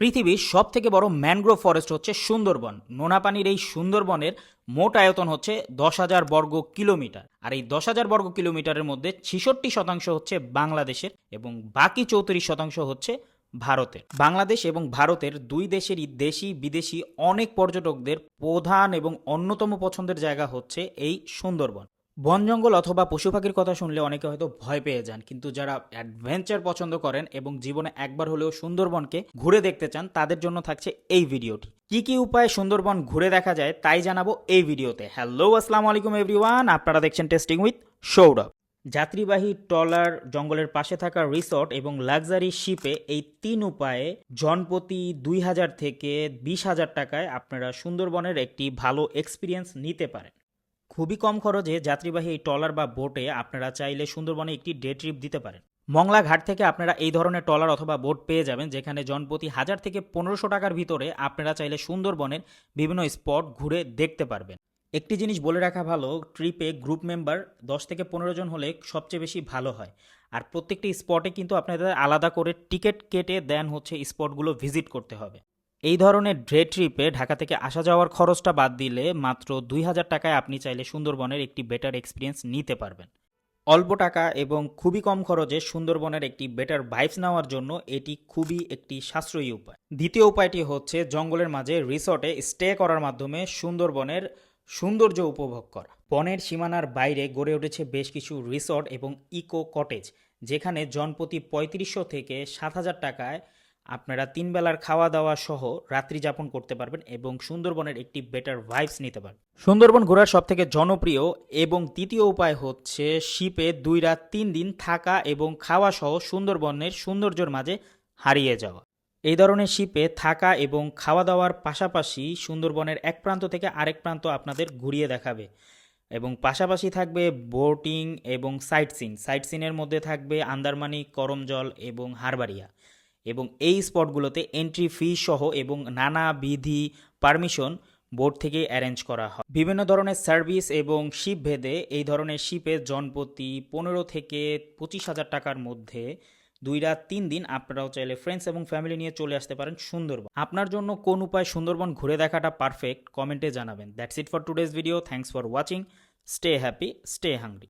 পৃথিবীর সব থেকে বড় ম্যানগ্রোভ ফরেস্ট হচ্ছে সুন্দরবন। নোনাপানির এই সুন্দরবনের মোট আয়তন হচ্ছে দশ হাজার বর্গ কিলোমিটার। আর এই দশ হাজার বর্গ কিলোমিটারের মধ্যে ছিষট্টি শতাংশ হচ্ছে বাংলাদেশের এবং বাকি চৌত্রিশ শতাংশ হচ্ছে ভারতের। বাংলাদেশ এবং ভারতের দুই দেশেরই দেশি বিদেশি অনেক পর্যটকদের প্রধান এবং অন্যতম পছন্দের জায়গা হচ্ছে এই সুন্দরবন। বন জঙ্গল অথবা পশু পাখির কথা শুনলে অনেকে হয়তো ভয় পেয়ে যান। কিন্তু যারা অ্যাডভেঞ্চার পছন্দ করেন এবং জীবনে একবার হলেও সুন্দরবনকে ঘুরে দেখতে চান, তাদের জন্য থাকছে এই ভিডিওটি। কি কি উপায়ে সুন্দরবন ঘুরে দেখা যায় তাই জানাব এই ভিডিওতে। হ্যালো আসসালামু আলাইকুম এভরিওয়ান আপনারা দেখছেন টেস্টিং উইথ সৌরভ যাত্রীবাহী ট্রলার জঙ্গলের পাশে থাকা রিসর্ট এবং লাক্সারি শিপে এই তিন উপায়ে জনপ্রতি দুই হাজার থেকে বিশ হাজার টাকায় আপনারা সুন্দরবনের একটি ভালো এক্সপিরিয়েন্স নিতে পারেন। খুবই কম খরচে যাত্রীবাহী এই ট্রলার বা বোটে আপনারা চাইলে সুন্দরবনে একটি ডে ট্রিপ দিতে পারেন। মংলা ঘাট থেকে আপনারা এই ধরনের ট্রলার অথবা বোট পেয়ে যাবেন, যেখানে জনপ্রতি হাজার থেকে পনেরোশো টাকার ভিতরে আপনারা চাইলে সুন্দরবনের বিভিন্ন স্পট ঘুরে দেখতে পারবেন। একটি জিনিস বলে রাখা ভালো, ট্রিপে গ্রুপ মেম্বার দশ থেকে পনেরো জন হলে সবচেয়ে বেশি ভালো হয়। আর প্রত্যেকটি স্পটে কিন্তু আপনাদের আলাদা করে টিকিট কেটে দেন হচ্ছে স্পটগুলো ভিজিট করতে হবে। এই ধরনের ডে ট্রিপে ঢাকা থেকে আসা যাওয়ার খরচটা বাদ দিলে মাত্র দুই হাজার টাকায় আপনি চাইলে সুন্দরবনের একটি বেটার এক্সপিরিয়েন্স নিতে পারবেন। অল্প টাকা এবং খুবই কম খরচে সুন্দরবনের একটি বেটার ভাইবস নেওয়ার জন্য এটি খুবই একটি সাশ্রয়ী উপায়। দ্বিতীয় উপায়টি হচ্ছে জঙ্গলের মাঝে রিসর্টে স্টে করার মাধ্যমে সুন্দরবনের সৌন্দর্য উপভোগ করা। বনের সীমানার বাইরে গড়ে উঠেছে বেশ কিছু রিসর্ট এবং ইকো কটেজ, যেখানে জনপ্রতি পঁয়ত্রিশশো থেকে সাত হাজার টাকায় আপনারা তিন বেলার খাওয়া দাওয়া সহ রাত্রি যাপন করতে পারবেন এবং সুন্দরবনের একটি বেটার ভাইবস নিতে পারবেন। সুন্দরবন ঘোরার সব থেকে জনপ্রিয় এবং তৃতীয় উপায় হচ্ছে শিপে দুই রাত তিন দিন থাকা এবং খাওয়া সহ সুন্দরবনের সৌন্দর্যের মাঝে হারিয়ে যাওয়া। এই ধরনের শিপে থাকা এবং খাওয়া দাওয়ার পাশাপাশি সুন্দরবনের এক প্রান্ত থেকে আরেক প্রান্ত আপনাদের ঘুরিয়ে দেখাবে এবং পাশাপাশি থাকবে বোটিং এবং সাইট সিন সাইট সিনের মধ্যে থাকবে আন্দারমানি করমজল এবং হারবাড়িয়া এবং এই স্পটগুলোতে এন্ট্রি ফি সহ এবং নানা বিধি পারমিশন বোর্ড থেকে অ্যারেঞ্জ করা হয়। বিভিন্ন ধরনের সার্ভিস এবং শিপ ভেদে এই ধরনের শিপে জনপ্রতি পনেরো থেকে পঁচিশ হাজার টাকার মধ্যে দুই রাত তিন দিন আপনারাও চাইলে ফ্রেন্ডস এবং ফ্যামিলি নিয়ে চলে আসতে পারেন সুন্দরবন। আপনার জন্য কোন উপায় সুন্দরবন ঘুরে দেখাটা পারফেক্ট কমেন্টে জানাবেন। That's it for today's video thanks for watching stay happy stay hungry